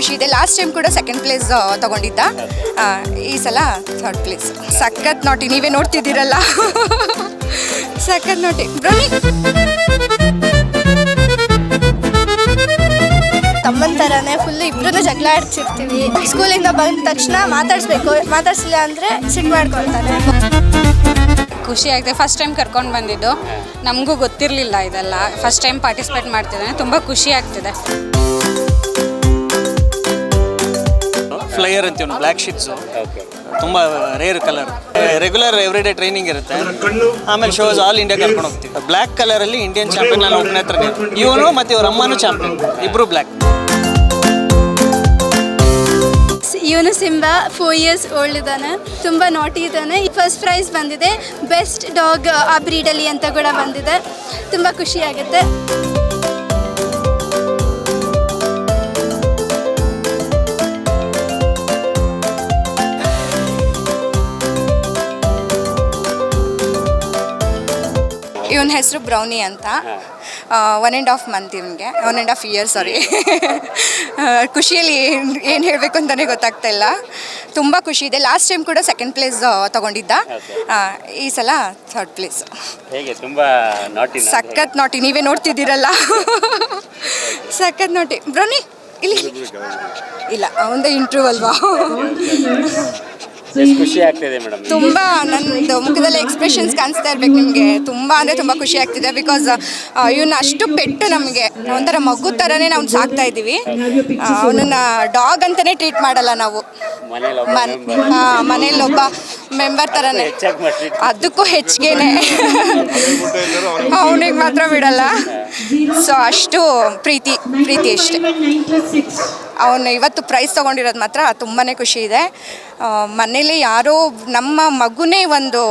ಖುಷಿ ಇದೆ. Last time ಕೂಡ ಸೆಕೆಂಡ್ ಪ್ಲೇಸ್ ತಗೊಂಡಿದ್ದ. ಆ, ಈ ಸಲ ಥರ್ಡ್ ಪ್ಲೇಸ್ ಸಖತ್ ನೋಟಿ ನೀವೇ ನೋಡ್ತಿದ್ದೀರಲ್ಲ. ಸಖತ್ ನೋಟಿ ಬ್ರೋನಿ ತಮ್ಮನ ಥರನೇ ಫುಲ್ ಇಬ್ರು ಜಗಳ ಆಡ್ತಿರ್ತೀವಿ. ಸ್ಕೂಲಿಂದ ಬಂದ ತಕ್ಷಣ ಮಾತಾಡಿಸ್ಬೇಕು. ಮಾತಾಡ್ಸಿಲ್ಲ ಅಂದರೆ ಸಿಟ್ಟು ಮಾಡ್ಕೊಳ್ತಾನೆ ಖುಷಿ ಆಗಿದೆ. ಫಸ್ಟ್ ಟೈಮ್ ಕರ್ಕೊಂಡು ಬಂದಿದ್ದು. ನಮಗೂ ಗೊತ್ತಿರಲಿಲ್ಲ ಇದೆಲ್ಲ. ಫಸ್ಟ್ ಟೈಮ್ ಪಾರ್ಟಿಸಿಪೇಟ್ ಮಾಡ್ತಿದ್ದಾನೆ. ತುಂಬ ಖುಷಿ ಆಗ್ತಿದೆ. ಫ್ಲೈಯರ್ ಅಂತೀವಿ ಬ್ಲ್ಯಾಕ್ ಶೀಟ್ಸು ತುಂಬ rare colour regular every day training ಇರುತ್ತೆ. ಆಮೇಲೆ ಶೋಸ್ ಆಲ್ ಇಂಡಿಯಾ ಕರ್ಕೊಂಡು ಹೋಗ್ತೀವಿ. ಬ್ಲ್ಯಾಕ್ ಕಲರಲ್ಲಿ ಇಂಡಿಯನ್ ಚಾಂಪಿಯನ್ ನಾನು ಒಬ್ಬನೇ ಹತ್ರ ಇವನು ಮತ್ತು ಇವ್ರ ಅಮ್ಮನೂ ಚಾಂಪಿಯನ್ ಇಬ್ಬರು ಬ್ಲ್ಯಾಕ್ ಇವನು ಸಿಂಬಾ ಫೋರ್ ಇಯರ್ಸ್ ಓಲ್ಡ್ ಇದ್ದಾನೆ. ತುಂಬ ನಾಟಿ ಇದ್ದಾನೆ. ಫಸ್ಟ್ ಪ್ರೈಸ್ ಬಂದಿದೆ. ಬೆಸ್ಟ್ ಡಾಗ್ ಆ ಬ್ರೀಡಲ್ಲಿ ಅಂತ ಕೂಡ ಬಂದಿದೆ. ತುಂಬ ಖುಷಿ ಹೆಸರು ಬ್ರೌನಿ ಅಂತ. ಒನ್ ಆ್ಯಂಡ್ ಹಾಫ್ ಮಂತ್ ಇವನಿಗೆ one and half year sorry ಖುಷಿಯಲ್ಲಿ ಏನು ಏನು ಹೇಳಬೇಕು ಅಂತಲೇ ಗೊತ್ತಾಗ್ತಾ ಇಲ್ಲ. ತುಂಬ ಖುಷಿ ಇದೆ. ಲಾಸ್ಟ್ ಟೈಮ್ ಕೂಡ ಸೆಕೆಂಡ್ ಪ್ಲೇಸ್ ತಗೊಂಡಿದ್ದ. ಈ ಸಲ ಥರ್ಡ್ ಪ್ಲೇಸ್ ಹೇಗೆ? ತುಂಬಾ ನಾಟಿ ಸಖತ್ ನೋಟಿ ನೀವೇ ನೋಡ್ತಿದ್ದೀರಲ್ಲ. ಸಖತ್ ನೋಟಿ ಬ್ರೌನಿ ಇಲ್ಲಿ. ಇಲ್ಲ ಅವಂದ ಇಂಟ್ರೂ ಅಲ್ವಾ? ಖುಷಿ ಆಗ್ತಿದೆ ಮೇಡಮ್ ತುಂಬಾ ನನ್ನದು ಮುಖದಲ್ಲಿ ಎಕ್ಸ್ಪ್ರೆಷನ್ಸ್ ಕಾಣಿಸ್ತಾ ಇರ್ಬೇಕು ನಿಮಗೆ. ತುಂಬಾ ಅಂದರೆ ತುಂಬಾ ಖುಷಿ ಆಗ್ತಿದೆ ಬಿಕಾಸ್ ಇವನ್ನ ಅಷ್ಟು ಪೆಟ್ಟು ನಮಗೆ. ಒಂಥರ ಮಗು ಥರನೇ ನಾವು ಸಾಕ್ತಾ ಇದ್ದೀವಿ. ಅವನನ್ನ ಡಾಗ್ ಅಂತಲೇ ಟ್ರೀಟ್ ಮಾಡಲ್ಲ ನಾವು. ಮನೇಲಿ ಒಬ್ಬ ಮೆಂಬರ್ ಥರನೇ ಅದಕ್ಕೂ ಹೆಚ್ಚಿಗೆನೆ. ಅವನಿಗೆ ಮಾತ್ರ ಬಿಡಲ್ಲ. ಸೊ ಅಷ್ಟು ಪ್ರೀತಿ ಪ್ರೀತಿ ಅಷ್ಟೇ. ಅವನು ಇವತ್ತು ಪ್ರೈಸ್ ತಗೊಂಡಿರೋದು ಮಾತ್ರ ತುಂಬಾ ಖುಷಿ ಇದೆ. ಮನೇಲಿ ಯಾರೋ ನಮ್ಮ ಮಗುನೇ ಒಂದು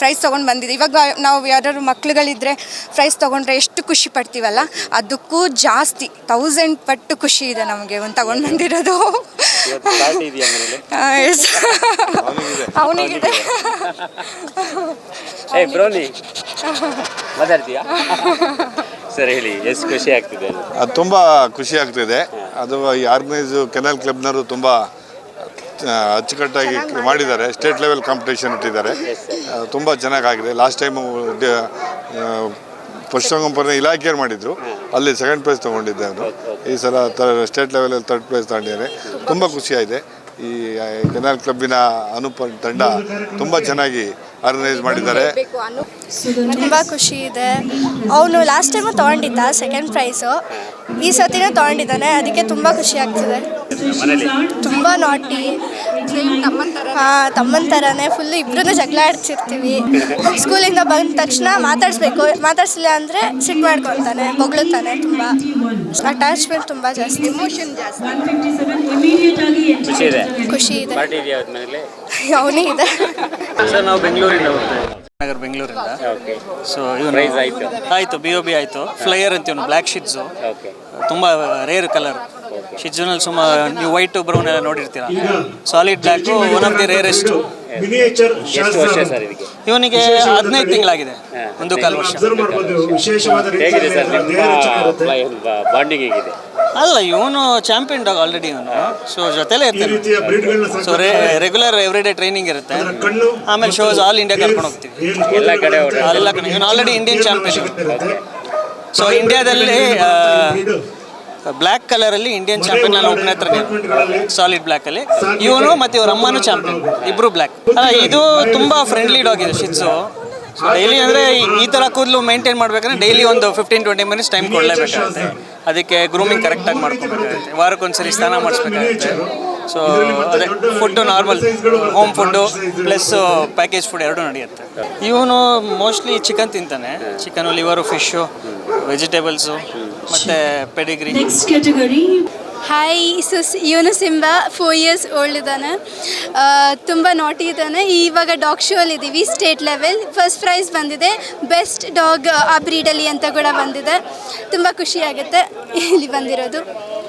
ಪ್ರೈಸ್ ತೊಗೊಂಡು ಬಂದಿದೆ. ಇವಾಗ ನಾವು ಯಾರು ಮಕ್ಳುಗಳಿದ್ರೆ ಪ್ರೈಸ್ ತೊಗೊಂಡ್ರೆ ಎಷ್ಟು ಖುಷಿ ಪಡ್ತೀವಲ್ಲ? ಅದಕ್ಕೂ ಜಾಸ್ತಿ ತೌಸಂಡ್ ಪಟ್ಟು ಖುಷಿ ಇದೆ ನಮಗೆ ಒಂದು ತೊಗೊಂಡು ಬಂದಿರೋದು. ಅವನಿಗಿದೆ. ಏ ಬ್ರೋನಿ ಮಾತಾಡ್ತೀಯಾ? ಸರ್ ಹೇಳಿ ಎಷ್ಟು ಖುಷಿ ಆಗ್ತಿದೆ ಅದು ತುಂಬ ಖುಷಿ ಆಗ್ತಿದೆ. ಅದು ಈ ಆರ್ಗನೈಸ್ ಕೆನಲ್ ಕ್ಲಬ್ನವರು ತುಂಬ ಅಚ್ಚುಕಟ್ಟಾಗಿ ಮಾಡಿದ್ದಾರೆ. ಸ್ಟೇಟ್ ಲೆವೆಲ್ ಕಾಂಪಿಟೇಷನ್ ಇಟ್ಟಿದ್ದಾರೆ. ತುಂಬ ಚೆನ್ನಾಗಾಗಿದೆ. ಲಾಸ್ಟ್ ಟೈಮು ಪಶುಸಂಗೋಪನೆ ಇಲಾಖೆಯವ್ರು ಮಾಡಿದ್ರು. ಅಲ್ಲಿ ಸೆಕೆಂಡ್ ಪ್ರೈಸ್ ತೊಗೊಂಡಿದ್ದೆ ಅವನು ಈ ಸಲ ಸ್ಟೇಟ್ ಲೆವೆಲಲ್ಲಿ ತರ್ಡ್ ಪ್ರೈಸ್ ತಗೊಂಡಿದ್ದಾರೆ. ತುಂಬ ಖುಷಿಯಾಗಿದೆ. ಈ ಕೆನಲ್ ಕ್ಲಬ್ಬಿನ ಅನುಪ ತಂಡ ತುಂಬ ಚೆನ್ನಾಗಿ ಆರ್ಗನೈಸ್ ಮಾಡಿದ್ದಾರೆ. ತುಂಬ ಖುಷಿ ಇದೆ. ಅವನು ಲಾಸ್ಟ್ ಟೈಮು ತಗೊಂಡಿದ್ದ ಸೆಕೆಂಡ್ ಪ್ರೈಸು ಈ ಸತಿನೂ ತಗೊಂಡಿದ್ದಾನೆ. ಅದಕ್ಕೆ ತುಂಬ ಖುಷಿ ಆಗ್ತಿದೆ. ತುಂಬ ನಾಟಿ ಹಾಂ ತಮ್ಮನ ಥರನೇ ಫುಲ್ ಇಬ್ರು ಜಗಳ ಆಡ್ತಿರ್ತೀವಿ. ಸ್ಕೂಲಿಂದ ಬಂದ ತಕ್ಷಣ ಮಾತಾಡಿಸ್ಬೇಕು. ಮಾತಾಡ್ಸಿಲ್ಲ ಅಂದರೆ ಸಿಟ್ ಮಾಡ್ಕೊಳ್ತಾನೆ ಬೊಗಳುತ್ತಾನೆ ತುಂಬ. ಅಟ್ಯಾಚ್ಮೆಂಟ್ ತುಂಬ ಜಾಸ್ತಿ. ಎಮೋಷನ್ ಜಾಸ್ತಿ. ಖುಷಿ ಇದೆ. ಖುಷಿ ಇದೆ. ಸರ್ ನಾವು ಬೆಂಗಳೂರಿಂದ ನಗರ ಬೆಂಗಳೂರಿಂದ. ಸೊ ಇವನು ಆಯ್ತು. ಆಯಿತು ಬಿ ಒ ಬಿ ಆಯಿತು. ಫ್ಲೈಯರ್ ಅಂತೀವಿ ಬ್ಲ್ಯಾಕ್ ಶೀಟ್ಸ್ ಓಕೆ ತುಂಬ ರೇರ್ ಕಲರ್ ಶಿಜ್ಜುನಲ್ಲಿ ಸುಮಾರು ನೀವು ವೈಟ್ ಬ್ರೌನ್ ಎಲ್ಲ ನೋಡಿರ್ತೀರಾ? Solid black one of the rarest miniature ಎಷ್ಟು ವರ್ಷ ಸರ್ ಇದಕ್ಕೆ. ಇವನಿಗೆ ಹದಿನೈದು ತಿಂಗಳಾಗಿದೆ. ಒಂದು ಕಾಲು ವರ್ಷ ಹೇಗಿದೆ ಸರ್ ರೀತಿಯಲ್ಲಿ ನಿಮ್ಮ ದೇಹ ಬಾಂಡಿಂಗ್ ಹೇಗಿದೆ? ಅಲ್ಲ ಇವನು ಚಾಂಪಿಯನ್ ಡಾಗ್ ಆಲ್ರೆಡಿ ಇವನು. ಸೊ ಜೊತೆಲೇ ಈ ಇರ್ತಾನೆ. So regular every day training ಇರುತ್ತೆ. ಕಣ್ಣು ಆಮೇಲೆ ಶೋಸ್ ಆಲ್ ಇಂಡಿಯಾ ಕರ್ಕೊಂಡು ಹೋಗ್ತೀವಿ. ಎಲ್ಲ ಕಡೆ ಎಲ್ಲ ಕಡೆ. ಇವನು ಆಲ್ರೆಡಿ ಇಂಡಿಯನ್ ಚಾಂಪಿಯನ್ ಸೊ ಇಂಡಿಯಾದಲ್ಲಿ ಬ್ಲ್ಯಾಕ್ ಕಲರಲ್ಲಿ ಇಂಡಿಯನ್ ಚಾಂಪಿಯನ್ ನಾನು ಒಬ್ಬನ ಹತ್ರ ಸಾಲಿಡ್ ಬ್ಲ್ಯಾಕಲ್ಲಿ ಇವನು ಮತ್ತು ಇವ್ರ ಅಮ್ಮನೂ ಚಾಂಪಿಯನ್ ಇಬ್ಬರು ಬ್ಲ್ಯಾಕ್ ಅಲ್ಲ ಇದು ತುಂಬ ಫ್ರೆಂಡ್ಲಿ ಡಾಗ್ ಇದೆ ಶಿಟ್ಸು ಡೈಲಿ ಅಂದರೆ ಈ ಥರ ಕೂದಲು ಮೇಂಟೈನ್ ಮಾಡ್ಬೇಕಂದ್ರೆ ಡೈಲಿ ಒಂದು ಫಿಫ್ಟೀನ್ ಟ್ವೆಂಟಿ ಮಿನಿಟ್ಸ್ ಟೈಮ್ ಕೊಡಲೇಬೇಕಾಗುತ್ತೆ. ಅದಕ್ಕೆ ಗ್ರೂಮಿಂಗ್ ಕರೆಕ್ಟಾಗಿ ಮಾಡ್ಕೋಬೇಕಾಗುತ್ತೆ. ವಾರಕ್ಕೊಂದ್ಸರಿ ಸ್ನಾನ ಮಾಡಿಸ್ಬೇಕಾಗುತ್ತೆ. ಸೊ ಅದೇ food normal home food plus package food ಎರಡೂ ನಡೆಯುತ್ತೆ. ಇವನು ಮೋಸ್ಟ್ಲಿ ಚಿಕನ್ ತಿಂತಾನೆ. ಚಿಕನು ಲಿವರು ಫಿಶ್ಶು ವೆಜಿಟೇಬಲ್ಸು ಮತ್ತು Pedigree next category hi so ಇವನು ಸಿಂಬಾ ಫೋರ್ ಇಯರ್ಸ್ ಓಲ್ಡ್ ಇದ್ದಾನೆ. ತುಂಬ ನಾಟಿ ಇದ್ದಾನೆ. ಇವಾಗ ಡಾಗ್ ಶೋ ಅಲ್ಲಿ ಇದ್ದೀವಿ ಸ್ಟೇಟ್ ಲೆವೆಲ್ ಫಸ್ಟ್ ಪ್ರೈಸ್ ಬಂದಿದೆ. ಬೆಸ್ಟ್ ಡಾಗ್ ಆ ಬ್ರೀಡಲ್ಲಿ ಅಂತ ಕೂಡ ಬಂದಿದೆ. ತುಂಬ ಖುಷಿ ಆಗುತ್ತೆ ಇಲ್ಲಿ ಬಂದಿರೋದು.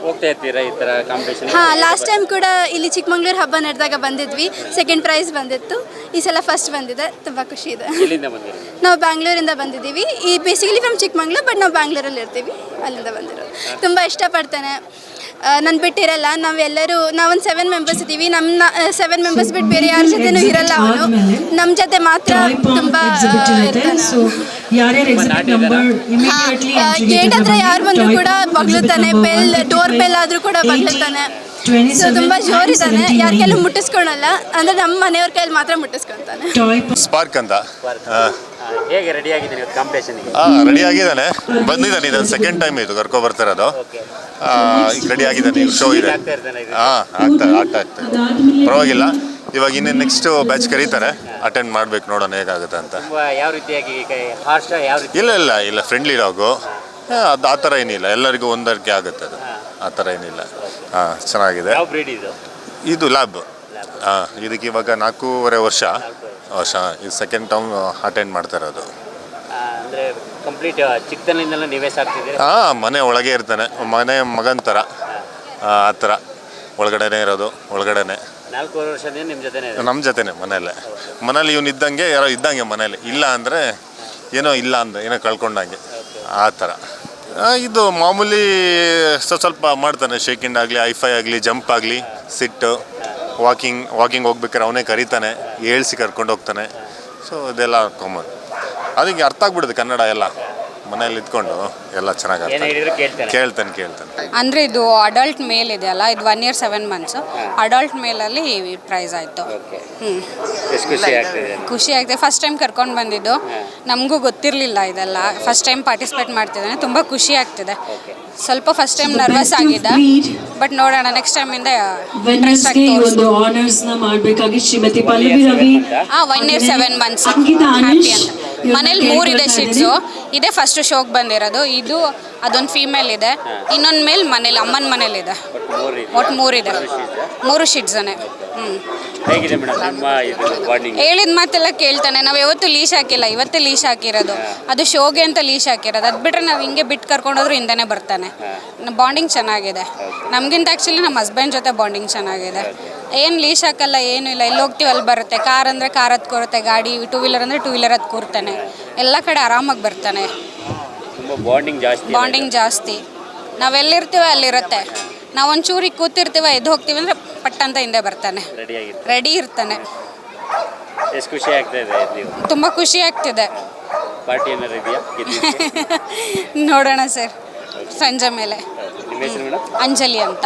ಹೋಗ್ತಾ ಇರ್ತೀರಾ ಈ ಥರ ಕಾಂಪಿಟೇಷನ್ ಹಾಂ ಲಾಸ್ಟ್ ಟೈಮ್ ಕೂಡ ಇಲ್ಲಿ ಚಿಕ್ಕಮಂಗ್ಳೂರು ಹಬ್ಬ ನಡೆದಾಗ ಬಂದಿದ್ವಿ. ಸೆಕೆಂಡ್ ಪ್ರೈಸ್ ಬಂದಿತ್ತು. ಈ ಸಲ ಫಸ್ಟ್ ಬಂದಿದೆ. ತುಂಬ ಖುಷಿ ಇದೆ. ನಾವು ಬ್ಯಾಂಗ್ಳೂರಿಂದ ಬಂದಿದ್ದೀವಿ. ಈ ಬೇಸಿಕಲಿ ಫ್ರಮ್ ಚಿಕ್ಕಮಂಗ್ಳೂರು ಬಟ್ ನಾವು ಬ್ಯಾಂಗ್ಳೂರಲ್ಲಿ ಇರ್ತೀವಿ. ಅಲ್ಲಿಂದ ಬಂದಿರೋದು. ತುಂಬ ಇಷ್ಟಪಡ್ತಾನೆ. ನನ್ನ ಬಿಟ್ಟಿರಲ್ಲ ನಾವೆಲ್ಲರೂ ನಾವೊಂದು ಸೆವೆನ್ ಮೆಂಬರ್ಸ್ ಇದ್ದೀವಿ. ನಮ್ಮ ಸೆವೆನ್ ಮೆಂಬರ್ಸ್ ಬಿಟ್ಟು ಬೇರೆ ಯಾರ ಜೊತೆನೂ ಇರಲ್ಲ ಅವನು. ನಮ್ಮ ಜೊತೆ ಮಾತ್ರ ತುಂಬ ಗೇಟ್ ಹತ್ರ ಯಾರು ಬಂದರೂ ಕೂಡ ಬಗ್ಲುತ್ತಾನೆ. ಬೆಲ್ ಡೋರ್ ಬೆಲ್ ಆದ್ರೂ ಕೂಡ ಬಗ್ಲುತ್ತಾನೆ. ಸೊ ತುಂಬಾ ಜೋರಿದ್ದಾನೆ. ಯಾರ ಕೈಲೂ ಮುಟ್ಟಿಸ್ಕೊಳಲ್ಲ. ಅಂದ್ರೆ ನಮ್ಮ ಮನೆಯವ್ರ ಕೈಲಿ ಮಾತ್ರ ಮುಟ್ಟಿಸ್ಕೊತಾನೆ. ಸ್ಪಾರ್ಕ್ ಅಂತ. ಹೇಗೆ ರೆಡಿ ಆಗಿದ್ದೀನಿ ಇವತ್ತು ಕಾಂಪಿಟೇಷನ್ಗೆ ಹಾಂ ರೆಡಿ ಆಗಿದ್ದಾನೆ. ಬಂದಿದ್ದಾನೆ ಇದು ಸೆಕೆಂಡ್ ಟೈಮ್ ಇದು ಕರ್ಕೊ ಬರ್ತಿರೋದು. ಆ, ಈಗ ರೆಡಿ ಆಗಿದ್ದಾನೆ ಶೋ ಇದೆ. ಆಗ್ತಾ ಇರ್ತಾನೆ ಇದು ಹಾಂ ಆಗ್ತಾ ಆಗ್ತಾ ಆಗ್ತಾ ಪರವಾಗಿಲ್ಲ. ಇವಾಗ ಇನ್ನೇನು ನೆಕ್ಸ್ಟ್ ಬ್ಯಾಚ್ ಕರೀತಾರೆ ಅಟೆಂಡ್ ಮಾಡ್ಬೇಕು ನೋಡೋಣ ಹೇಗಾಗುತ್ತೆ ಅಂತ. ತುಂಬ ಯಾವ ರೀತಿಯಾಗಿ ಹಾರ್ಶ ಯಾವ ರೀತಿ ಇಲ್ಲ ಇಲ್ಲ ಇಲ್ಲ ಫ್ರೆಂಡ್ಲಿ ಡಾಗು ಅದು ಆ ಥರ ಏನಿಲ್ಲ. ಎಲ್ಲರಿಗೂ ಹೊಂದಾಣಿಕೆ ಆಗುತ್ತೆ ಅದು. ಆ ಥರ ಏನಿಲ್ಲ. ಹಾಂ ಚೆನ್ನಾಗಿದೆ. ಯಾವ ಬ್ರೀಡ್ ಇದು? ಇದು ಲ್ಯಾಬ್. ಹಾಂ ಇದಕ್ಕೆ ಇವಾಗ ನಾಲ್ಕೂವರೆ ವರ್ಷ. ವರ್ಷ. ಇದು ಸೆಕೆಂಡ್ ಟೈಮ್ ಅಟೆಂಡ್ ಮಾಡ್ತಾ ಇರೋದು. ಆ, ಅಂದ್ರೆ ಕಂಪ್ಲೀಟ್ ಚಿಕ್ಕದನಿಂದಲೂ ನೀವೇ ಸಾಕ್ತಿದ್ದೀರಿ? ಹಾಂ ಮನೆ ಒಳಗೆ ಇರ್ತಾನೆ. ಮನೆ ಮಗನ ಥರ ಆ ಥರ ಒಳಗಡೆನೇ ಇರೋದು. ಒಳಗಡೆನೆ. ನಾಲ್ಕೂವರೆ ವರ್ಷದಿಂದ ನಿಮ್ಮ ಜೊತೆನೇ ಇದೆ ನಮ್ಮ ಜೊತೆನೆ ಮನೇಲೆ ಮನೇಲಿ ಇವನು ಇದ್ದಂಗೆ ಯಾರೋ ಇದ್ದಂಗೆ ಮನೇಲಿ ಇಲ್ಲ ಅಂದರೆ ಏನೋ ಇಲ್ಲ ಅಂದ ಏನೋ ಕಳ್ಕೊಂಡಂಗೆ. ಆ ಥರ ಇದು ಮಾಮೂಲಿ ಸ್ವ- ಸ್ವಲ್ಪ ಮಾಡ್ತಾನೆ ಶೇಕಿಂಡ್ ಆಗಲಿ ಐಫೈ ಆಗಲಿ ಜಂಪ್ ಆಗಲಿ ಸಿಟ್ಟು ವಾಕಿಂಗ್ ವಾಕಿಂಗ್ ಹೋಗ್ಬೇಕಾದ್ರೆ ಅವನೇ ಕರೀತಾನೆ, ಏಳ್ಸಿ ಕರ್ಕೊಂಡು ಹೋಗ್ತಾನೆ. ಸೊ ಇದೆಲ್ಲ ಕಾಮನ್ ಅದಕ್ಕೆ ಅರ್ಥ ಆಗ್ಬಿಡುತ್ತೆ ಕನ್ನಡ ಎಲ್ಲ. ಮನೇಲಿ ಇದ್ಕೊಂಡು ಎಲ್ಲ ಚೆನ್ನಾಗಿ ಕೇಳ್ತಾನೆ ಕೇಳ್ತಾನೆ. ಅಂದರೆ ಇದು ಅಡಲ್ಟ್ ಮೇಲ್ ಇದೆ ಅಲ್ಲ? ಇದು one year seven months adult ಮೇಲಲ್ಲಿ prize ಆಯಿತು. ಓಕೆ ಹ್ಞೂ ಖುಷಿ ಆಗ್ತಿದೆ? ಖುಷಿ ಆಗಿದೆ ಫಸ್ಟ್ ಟೈಮ್ ಕರ್ಕೊಂಡು ಬಂದಿದ್ದು. ನಮಗೂ ಗೊತ್ತಿರಲಿಲ್ಲ ಇದೆಲ್ಲ. ಫಸ್ಟ್ ಟೈಮ್ ಪಾರ್ಟಿಸಿಪೇಟ್ ಮಾಡ್ತಿದ್ದಾನೆ. ತುಂಬ ಖುಷಿ ಆಗ್ತಿದೆ. ಸ್ವಲ್ಪ ಫಸ್ಟ್ ಟೈಮ್ ನರ್ವಸ್ ಆಗಿದೆ ಬಟ್ ನೋಡೋಣ ನೆಕ್ಸ್ಟ್ ಟೈಮ್ ಒಂದು ಆನರ್ಸ್ನ ಮಾಡ್ಬೇಕಾಗಿ ಶ್ರೀಮತಿ ಪಲ್ಲವಿ ರವಿ ಹಾಂ one year seven months Ankita happy ಅಂತ. ಮನೇಲಿ ಮೂರಿದೆ ಶೀಟ್ಸು ಇದೇ ಫಸ್ಟ್ ಶೋಗೆ ಬಂದಿರೋದು. ಇದು ಅದೊಂದು ಫೀಮೇಲ್ ಇದೆ. ಇನ್ನೊಂದು ಮೇಲ್ ಮನೇಲಿ ಅಮ್ಮನ ಮನೇಲಿದೆ. ಮೂರು ಒಟ್ಟು ಮೂರಿದೆ. ಮೂರು ಶಿಟ್ಸನೆ ಹ್ಞೂ ಹೇಗಿದೆ ಮೇಡಮ್ ನಿಮ್ಮ ಇದು ಬಾಂಡಿಂಗ್ ಹೇಳಿದ ಮಾತೆಲ್ಲ ಕೇಳ್ತಾನೆ. ನಾವು ಯಾವತ್ತೂ ಲೀಶ್ ಹಾಕಿಲ್ಲ. ಇವತ್ತೇ ಲೀಶ್ ಹಾಕಿರೋದು. ಅದು ಶೋಗೆ ಅಂತ ಲೀಶ್ ಹಾಕಿರೋದು. ಅದು ಬಿಟ್ಟರೆ ನಾವು ಹಿಂಗೆ ಬಿಟ್ಟು ಕರ್ಕೊಂಡೋದ್ರು ಹಿಂದೆನೇ ಬರ್ತಾನೆ. ಬಾಂಡಿಂಗ್ ಚೆನ್ನಾಗಿದೆ. ನಮಗಿಂತ ಆ್ಯಕ್ಚುಲಿ ನಮ್ಮ ಹಸ್ಬೆಂಡ್ ಜೊತೆ ಬಾಂಡಿಂಗ್ ಚೆನ್ನಾಗಿದೆ. ಏನು ಲೀಶ್ ಹಾಕಲ್ಲ ಏನೂ ಇಲ್ಲ. ಎಲ್ಲಿ ಹೋಗ್ತೀವಿ ಅಲ್ಲಿ ಬರುತ್ತೆ. ಕಾರ್ ಅಂದರೆ ಕಾರ್ ಹತ್ತು ಕೂರುತ್ತೆ ಗಾಡಿ ಟೂ ವೀಲರ್ ಅಂದರೆ ಟೂ ವೀಲರ್ ಹತ್ತು ಕೂರ್ತಾನೆ. ಎಲ್ಲ ಕಡೆ ಆರಾಮಾಗಿ ಬರ್ತಾನೆ. ತುಂಬ ಬಾಂಡಿಂಗ್ ಜಾಸ್ತಿ ಬಾಂಡಿಂಗ್ ಜಾಸ್ತಿ. ನಾವೆಲ್ಲಿರ್ತೀವೋ ಅಲ್ಲಿರುತ್ತೆ. ನಾವು ಒಂಚೂರಿಗೆ ಕೂತಿರ್ತೀವ ಎದ್ದು ಹೋಗ್ತೀವಿ ಅಂದರೆ ಪಟ್ಟಂತ ಹಿಂದೆ ಬರ್ತಾನೆ. ರೆಡಿ ಆಗಿತ್ತು ರೆಡಿ ಇರ್ತಾನೆ. ಎಷ್ಟು ಖುಷಿ ಆಗ್ತಾ ಇದೆ ನೀವು ತುಂಬ ಖುಷಿ ಆಗ್ತಿದೆ. ಪಾರ್ಟಿ ಏನಾರು ಇದೆಯಾ? ನೋಡೋಣ ಸರ್. ಸಂಜೆ ಮೇಲೆ. ನಿಮ್ಮ ಹೆಸರು ಮೇಡಮ್? ಅಂಜಲಿ ಅಂತ.